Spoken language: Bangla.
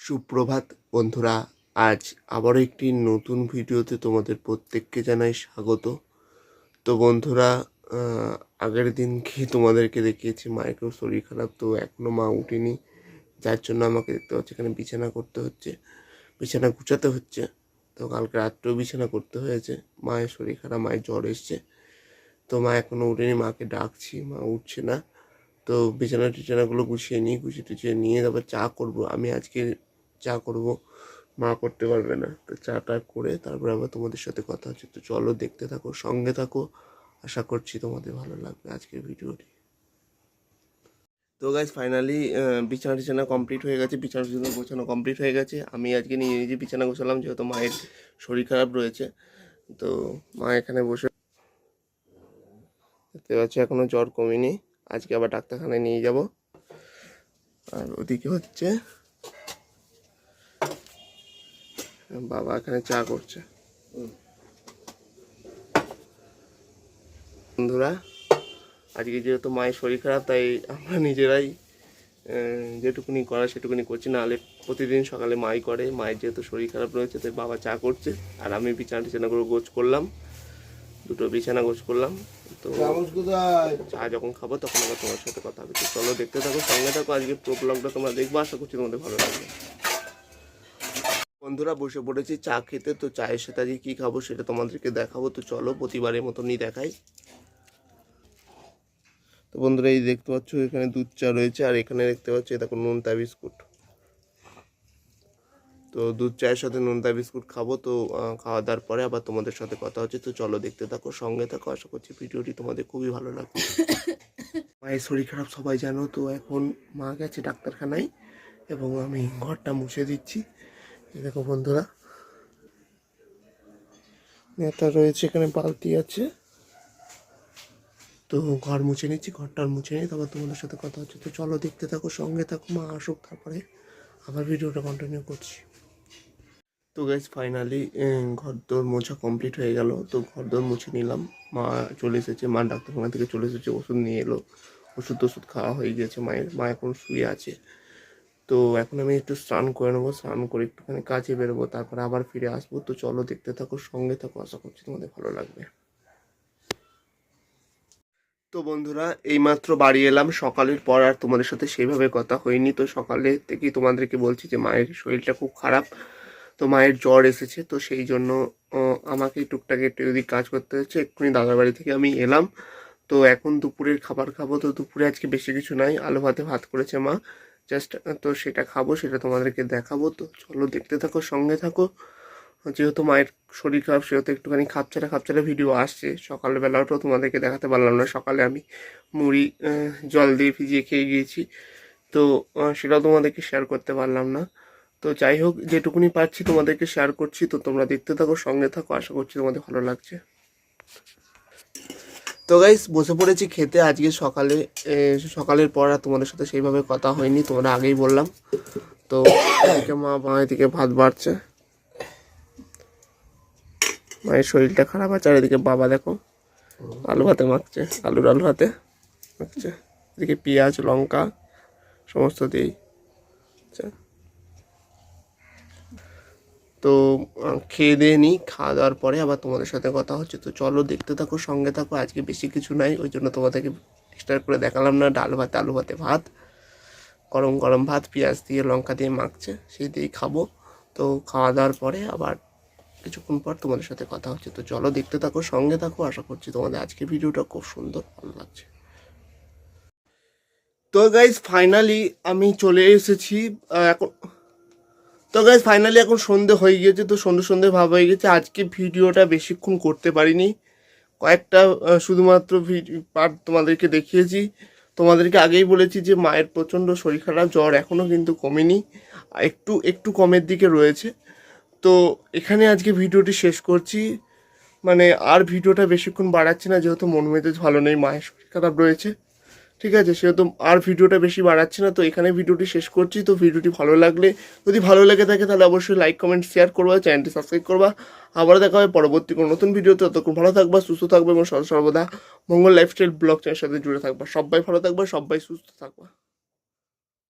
সুপ্রভাত, বন্ধুরা। আজ আবারও একটি নতুন ভিডিওতে তোমাদের প্রত্যেককে জানাই স্বাগত। তো বন্ধুরা আগের দিন কি তোমাদেরকে দেখিয়েছি মায়েরও শরীর খারাপ, তো এখনও মা উঠেনি। যার জন্য আমাকে দেখতে পাচ্ছি, এখানে বিছানা করতে হচ্ছে, বিছানা গুছাতে হচ্ছে। তো কালকে রাত্রেও বিছানা করতে হয়েছে। মায়ের শরীর খারাপ, মায়ের জ্বর এসছে। তো মা এখনও উঠেনি, মাকে ডাকছি, মা উঠছে না। তো বিছানা টিছানাগুলো গুছিয়ে নিই গুছিয়ে টুছিয়ে নিয়ে তারপর চা করব। আমি আজকে চা করব। মা করতে পারবে না। তো চাটা করে তারপরে আবার তোমাদের সাথে কথা হচ্ছে। তো চলো দেখতে থাকো, সঙ্গে থাকো। আশা করছি তোমাদের ভালো লাগবে আজকের ভিডিওটি। তো গাইজ ফাইনালি বিছানা টিছানা কমপ্লিট হয়ে গেছে। বিছানা টিছানা গোছানো কমপ্লিট হয়ে গেছে। আমি আজকে নিজে নিজে বিছানা গোছালাম, যেহেতু মায়ের শরীর খারাপ রয়েছে। তো মা এখানে বসে দেখতে পাচ্ছি, এখনও জ্বর কমেনি। আজকে আবার ডাক্তারখানায় নিয়ে যাব। আর ওদিকে হচ্ছে বাবা এখানে চা করছে। বন্ধুরা আজকে যেহেতু মায়ের শরীর খারাপ তাই আমরা নিজেরাই যেটুকুনি করা সেটুকুনি করছি। না হলে প্রতিদিন সকালে মাই করে মায়ের যেহেতু শরীর খারাপ রয়েছে তাই বাবা চা করছে। আর আমি বিছানা টিছানাগুলো গোছ করলাম। দুটো বিছানা গোছ করলাম। তো চা যখন খাব তখন আবার তোমার সাথে কথা হবে। চলো দেখতে থাকো সঙ্গে থাকো। আজকে প্রো ব্লগটা তোমরা দেখব। আশা করছি তোমাদের ভালো লাগবে। বন্ধুরা বসে পড়েছি, চা খেতে। তো চায়ের সাথে আজকে কী খাব সেটা তোমাদেরকে দেখাবো। তো চলো, প্রতিবারের মতনই দেখাই। তো বন্ধুরা, এই দেখতে পাচ্ছ, এখানে দুধ চা রয়েছে, আর এখানে দেখতে পাচ্ছ দেখো নোনতা বিস্কুট। তো দুধ চায়ের সাথে নোনতা বিস্কুট খাব, তো খাওয়া দাওয়ার পরে আবার তোমাদের সাথে কথা হচ্ছে। তো চলো, দেখতে থাকো, সঙ্গে থাকো। আশা করছি ভিডিওটি তোমাদের খুবই ভালো লাগবে। মায়ের শরীর খারাপ, সবাই জানো। তো এখন মা গেছে ডাক্তারখানায়, এবং আমি ঘরটা মুছে দিচ্ছি। দেখো বন্ধুরা। নেতা রয়েছে, এখানে বালতি আছে। তো ঘর মুছে নিচ্ছি ঘরটা মুছে নিই, তারপর তোমাদের সাথে কথা হচ্ছে। তো চলো দেখতে থাকো, সঙ্গে থাকো, মা আসুক, তারপরে আবার ভিডিওটা কন্টিনিউ করছি। তো গাইজ ফাইনালি ঘর দোর মোছা কমপ্লিট হয়ে গেল। তো ঘর দোর মুছে নিলাম। মা চলে এসেছে, মা ডাক্তারখানা থেকে চলে এসেছে, ওষুধ নিয়ে এলো। ওষুধ টষুধ খাওয়া হয়ে গেছে, মায়ের, মা এখন শুয়ে আছে। তো এখন আমি একটু স্নান করে নেব, স্নান করে একটুখানি কাজে বেরোবো, তারপরে আবার ফিরে আসব। তো চলো দেখতে থাকো, সঙ্গে থাকো, আশা করছি তোমাদের ভালো লাগবে। তো বন্ধুরা, এইমাত্র বাড়ি এলাম, সকালের পর আর তোমাদের সাথে সেইভাবে কথা হয়নি। তো সকালে থেকেই তোমাদেরকে বলছি যে, মায়ের শরীরটা খুব খারাপ, তো মায়ের জ্বর এসেছে, তো সেই জন্য আমাকে টুকটাক একটু যদি কাজ করতে হচ্ছে। এক্ষুনি দাদার বাড়ি থেকে আমি এলাম। তো এখন দুপুরের খাবার খাব, তো দুপুরে আজকে বেশি কিছু নাই। আলু ভাতে ভাত করেছে মা। জাস্ট তো সেটা খাব, সেটা তোমাদেরকে দেখাবো। তো চলো দেখতে থাকো, সঙ্গে থাকো। যেহেতু মায়ের শরীর খারাপ, সেহেতু একটুখানি খাপছাড়া খাপছাড়া ভিডিও আসছে। সকালবেলাটাও তোমাদেরকে দেখাতে পারলাম না। সকালে আমি মুড়ি জল দিয়ে ভিজিয়ে খেয়ে গিয়েছি। তো সেটাও তোমাদেরকে শেয়ার করতে পারলাম না। তো যাই হোক, যেটুকুনি পাচ্ছি তোমাদেরকে শেয়ার করছি। তো তোমরা দেখতে থাকো, সঙ্গে থাকো। আশা করছি তোমাদের ভালো লাগছে। তো গাইস বসে পড়েছি খেতে। আজকে সকালে সকালের পর আর তোমাদের সাথে সেইভাবে কথা হয়নি তোমরা আগেই বললাম। তো এদিকে মা বাঁ দিকে ভাত বাড়ছে। মায়ের শরীরটা খারাপ আছে, আর এদিকে বাবা দেখো, আলু ভাতে মাখছে, আলুর আলু ভাতে মাখছে। এদিকে পেঁয়াজ, লঙ্কা, সমস্ত দিয়েই। আচ্ছা। তো খেয়ে দিয়ে নিই, খাওয়া দাওয়ার পরে আবার তোমাদের সাথে কথা হচ্ছে। তো চলো দেখতে থাকো, সঙ্গে থাকো, আজকে বেশি কিছু নাই, ওই জন্য তোমাদেরকে এক্সট্রা করে দেখালাম না, ডাল ভাত, আলু ভাতে ভাত, গরম গরম ভাত, পেঁয়াজ দিয়ে লঙ্কা দিয়ে মাখছে, সেই দিয়েই খাব। তো খাওয়া দাওয়ার পরে আবার কিছুক্ষণ পর তোমাদের সাথে কথা হচ্ছে। তো চলো দেখতে থাকো, সঙ্গে থাকো, আশা করছি তোমাদের আজকের ভিডিওটা খুব সুন্দর, ভালো লাগছে। তো গাইজ ফাইনালি আমি চলে এসেছি এখন তো গাইজ ফাইনালি এখন সন্ধে হয়ে গিয়েছে, তো সন্ধে সন্ধে ভাব হয়ে গেছে। আজকে ভিডিওটা বেশিক্ষণ করতে পারিনি। কয়েকটা শুধুমাত্র পার্ট তোমাদেরকে দেখিয়েছি। তোমাদেরকে আগেই বলেছি যে, মায়ের প্রচণ্ড শরীর খারাপ, জ্বর এখনও কিন্তু কমেনি। একটু একটু কমের দিকে রয়েছে। তো এখানে আজকে ভিডিওটি শেষ করছি। মানে আর ভিডিওটা বেশিক্ষণ বাড়াচ্ছি না, যেহেতু মন মেজাজ ভালো নেই, মায়ের শরীর খারাপ রয়েছে। ঠিক আছে সেহেতু আর ভিডিওটা বেশি বাড়াচ্ছি না, তো এখানে ভিডিওটি শেষ করছি, তো ভিডিওটি ভালো লাগলে, যদি ভালো লেগে থাকে তাহলে অবশ্যই লাইক কমেন্ট শেয়ার করবা চ্যানেলটি সাবস্ক্রাইব করবা। আবার দেখা হবে পরবর্তী কোনো নতুন ভিডিওতে, ততক্ষণ ভালো থাকবা, সুস্থ থাকবে এবং সর্বদা মঙ্গল লাইফস্টাইল ব্লগ চ্যানেলের সাথে জুড়ে থাকবা। সবাই ভালো থাকবা, সবাই সুস্থ থাকবা।